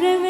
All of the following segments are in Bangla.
പ്രവ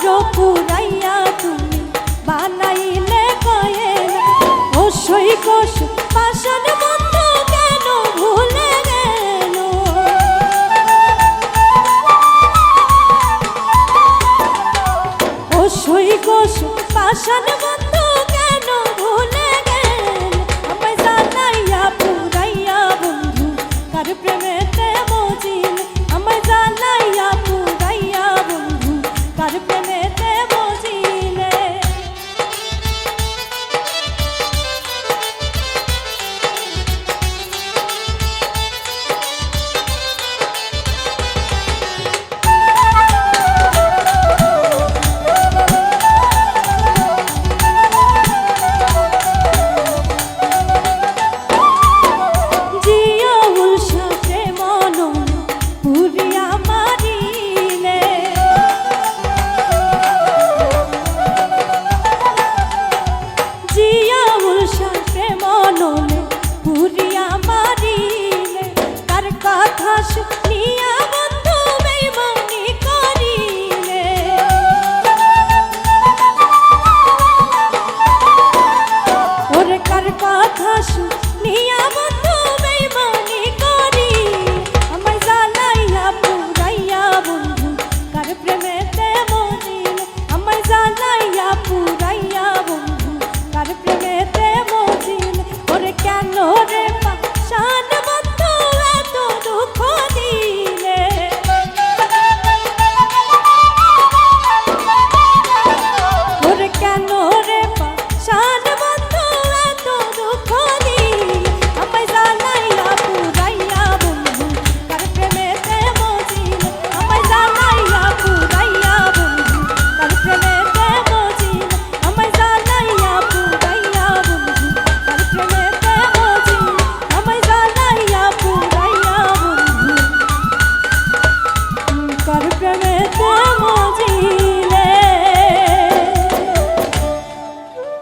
আরও পুরাইয়া তুমি বানাইলে কয়ে ও সৈকোষ পাশান বন্ধু কেন ভুলে গেল? ও সৈকোষ পাশান বন্ধু should